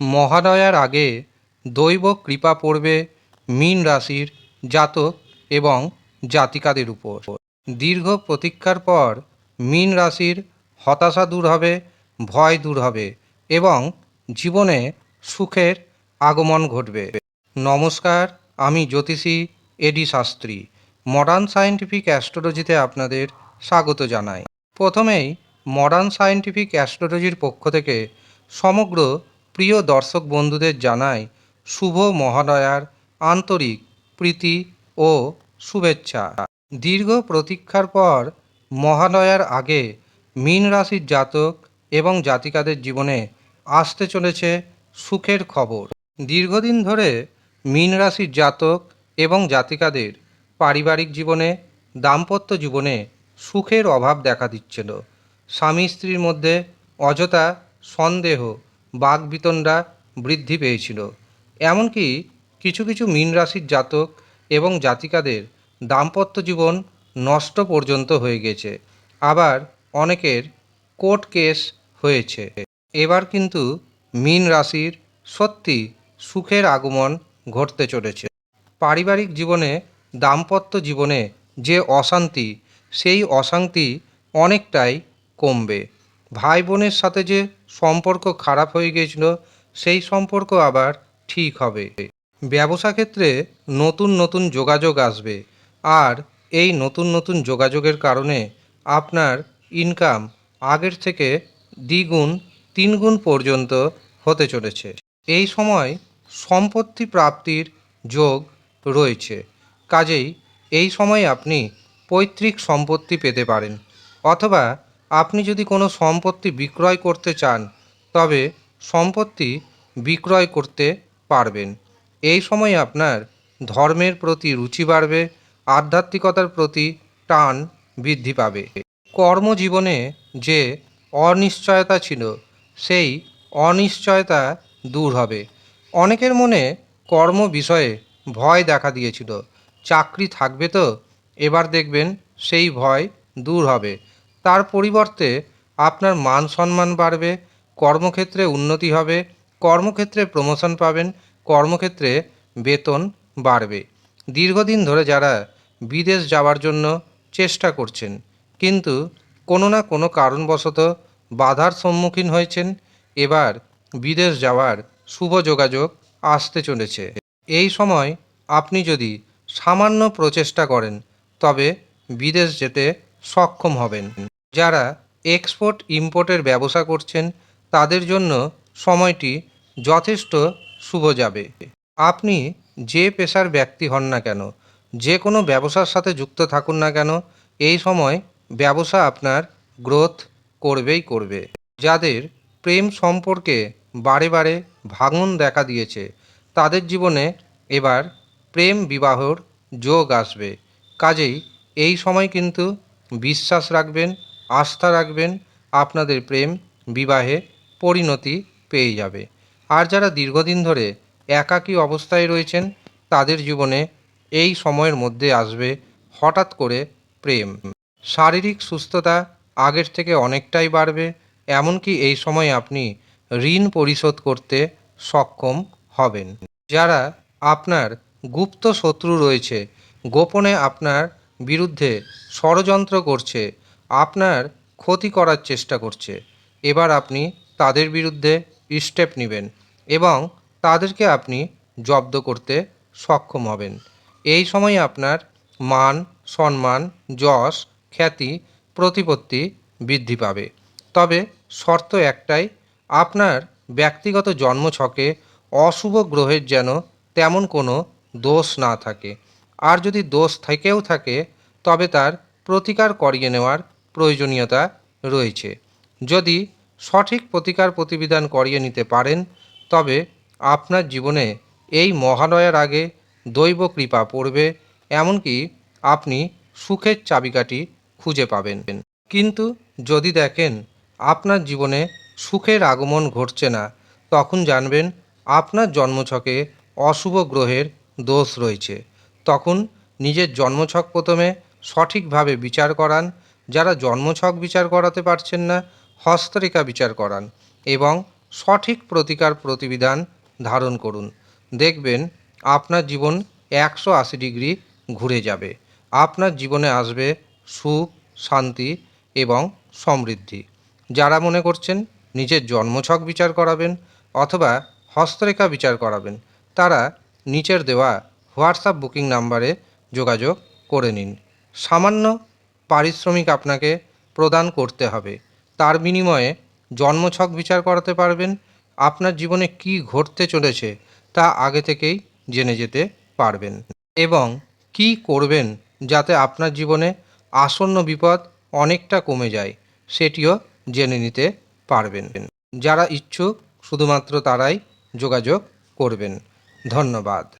মহালয়ার আগে দৈব কৃপা পড়বে মীন রাশির জাতক এবং জাতিকাদের উপর। দীর্ঘ প্রতীক্ষার পর মীন রাশির হতাশা দূর হবে, ভয় দূর হবে এবং জীবনে সুখের আগমন ঘটবে। নমস্কার, আমি জ্যোতিষী A D Shastri modern scientific অ্যাস্ট্রোলজিতে আপনাদের স্বাগত জানাই। প্রথমেই মডার্ন সায়েন্টিফিক অ্যাস্ট্রোলজির পক্ষ থেকে সমগ্র প্রিয় দর্শক বন্ধুদের জানাই শুভ মহালয়ার আন্তরিক প্রীতি ও শুভেচ্ছা। দীর্ঘ প্রতীক্ষার পর মহালয়ার আগে মীন রাশির জাতক এবং জাতিকাদের জীবনে আসতে চলেছে সুখের খবর। দীর্ঘদিন ধরে মীন রাশির জাতক এবং জাতিকাদের পারিবারিক জীবনে, দাম্পত্য জীবনে সুখের অভাব দেখা দিচ্ছিল। স্বামী স্ত্রীর মধ্যে অযথা সন্দেহ বাগবিতণ্ডা বৃদ্ধি পেয়েছিল। এমনকি কিছু কিছু মীন রাশির জাতক এবং জাতিকাদের দাম্পত্য জীবন নষ্ট পর্যন্ত হয়ে গেছে। আবার অনেকের কোর্ট কেস হয়েছে। এবার কিন্তু মীন রাশির সত্যি সুখের আগমন ঘটতে চলেছে। পারিবারিক জীবনে দাম্পত্য জীবনে যে অশান্তি, সেই অশান্তি অনেকটাই কমবে। ভাই বোনের সাথে যে সম্পর্ক খারাপ হয়ে গিয়েছিল, সেই সম্পর্ক আবার ঠিক হবে। ব্যবসা ক্ষেত্রে নতুন নতুন যোগাযোগ আসবে। আর এই নতুন নতুন যোগাযোগের কারণে আপনার ইনকাম আগের থেকে দ্বিগুণ, তিনগুণ পর্যন্ত হতে চলেছে। এই সময় সম্পত্তি প্রাপ্তির যোগ রয়েছে। কাজেই এই সময় আপনি পৈতৃক সম্পত্তি পেতে পারেন। অথবা আপনি যদি কোনো সম্পত্তি বিক্রয় করতে চান, তবে সম্পত্তি বিক্রয় করতে পারবেন। এই সময় আপনার ধর্মের প্রতি রুচি বাড়বে, আধ্যাত্মিকতার প্রতি টান বৃদ্ধি পাবে। কর্মজীবনে যে অনিশ্চয়তা ছিল, সেই অনিশ্চয়তা দূর হবে। অনেকের মনে কর্ম বিষয়ে ভয় দেখা দিয়েছিল। চাকরি থাকবে তো, এবার দেখবেন সেই ভয় দূর হবে। তার পরিবর্তে আপনার মান সম্মান বাড়বে, কর্মক্ষেত্রে উন্নতি হবে, কর্মক্ষেত্রে প্রমোশন পাবেন, কর্মক্ষেত্রে বেতন বাড়বে। দীর্ঘদিন ধরে যারা বিদেশ যাওয়ার জন্য চেষ্টা করছেন, কিন্তু কোনো না কোনো কারণবশত বাধার সম্মুখীন হয়েছেন, এবার বিদেশ যাওয়ার শুভ যোগাযোগ আসতে চলেছে। এই সময় আপনি যদি সামান্য প্রচেষ্টা করেন, তবে বিদেশ যেতে সক্ষম হবেন। যারা এক্সপোর্ট ইম্পোর্টের ব্যবসা করছেন, তাদের জন্য সময়টি যথেষ্ট শুভ যাবে। আপনি যে পেশার ব্যক্তি হন না কেন, যে কোনো ব্যবসার সাথে যুক্ত থাকুন না কেন, এই সময় ব্যবসা আপনার গ্রোথ করবেই করবে। যাদের প্রেম সম্পর্কে বারে বারে ভাঙন দেখা দিয়েছে, তাদের জীবনে এবার প্রেম বিবাহর যোগ আসবে। কাজেই এই সময় কিন্তু বিশ্বাস রাখবেন আস্থা রাখবেন, আপনাদের প্রেম, বিবাহে পরিণতি পেয়ে যাবে। আর যারা দীর্ঘদিন ধরে একাকী অবস্থায় রয়েছেন, তাদের জীবনে এই সময়ের মধ্যে আসবে হঠাৎ করে প্রেম। শারীরিক সুস্থতা আগের থেকে অনেকটাই বাড়বে, এমনকি এই সময় আপনি ঋণ পরিশোধ করতে সক্ষম হবেন। যারা আপনার গুপ্ত শত্রু রয়েছে, গোপনে আপনার বিরুদ্ধে ষড়যন্ত্র করছে আপনার ক্ষতি করার চেষ্টা করছে। এবার আপনি তাদের বিরুদ্ধে স্টেপ নেবেন এবং তাদেরকে আপনি জব্দ করতে সক্ষম হবেন। এই সময় আপনার মান, সম্মান, যশ, খ্যাতি, প্রতিপত্তি বৃদ্ধি পাবে। তবে শর্ত একটাই, আপনার ব্যক্তিগত জন্মছকে অশুভ গ্রহের যেন তেমন কোনো দোষ না থাকে। আর যদি দোষ থেকেও থাকে, তবে তার প্রতিকার করিয়ে নেওয়ার প্রয়োজনীয়তা রয়েছে। যদি সঠিক প্রতিকার প্রতিবিধান করিয়ে নিতে পারেন, তবে আপনার জীবনে এই মহালয়ার আগে দৈব কৃপা পড়বে, এমনকি আপনি সুখের চাবিকাঠি খুঁজে পাবেন। কিন্তু যদি দেখেন আপনার জীবনে সুখের আগমন ঘটছে না, তখন জানবেন আপনার জন্মছকে অশুভ গ্রহের দোষ রয়েছে। তখন নিজের জন্মছক প্রথমে সঠিকভাবে বিচার করান যারা জন্মছক বিচার করাতে পারছেন না, হস্তরেখা বিচার করান এবং সঠিক প্রতিকার প্রতিবিধান ধারণ করুন। দেখবেন আপনার জীবন একশো আশি ডিগ্রি ঘুরে যাবে। আপনার জীবনে আসবে সুখ, শান্তি এবং সমৃদ্ধি। যারা মনে করছেন নিজের জন্মছক বিচার করাবেন অথবা হস্তরেখা বিচার করাবেন, তারা নিচের দেওয়া হোয়াটসঅ্যাপ বুকিং নাম্বারে যোগাযোগ করে নিন। সামান্য পারিশ্রমিক আপনাকে প্রদান করতে হবে। তার বিনিময়ে জন্মছক বিচার করাতে পারবেন। আপনার জীবনে কি ঘটতে চলেছে তা আগে থেকেই জেনে যেতে পারবেন এবং কি করবেন যাতে আপনার জীবনে আসন্ন বিপদ অনেকটা কমে যায় সেটিও জেনে নিতে পারবেন। যারা ইচ্ছুক, শুধুমাত্র তারাই যোগাযোগ করবেন। ধন্যবাদ।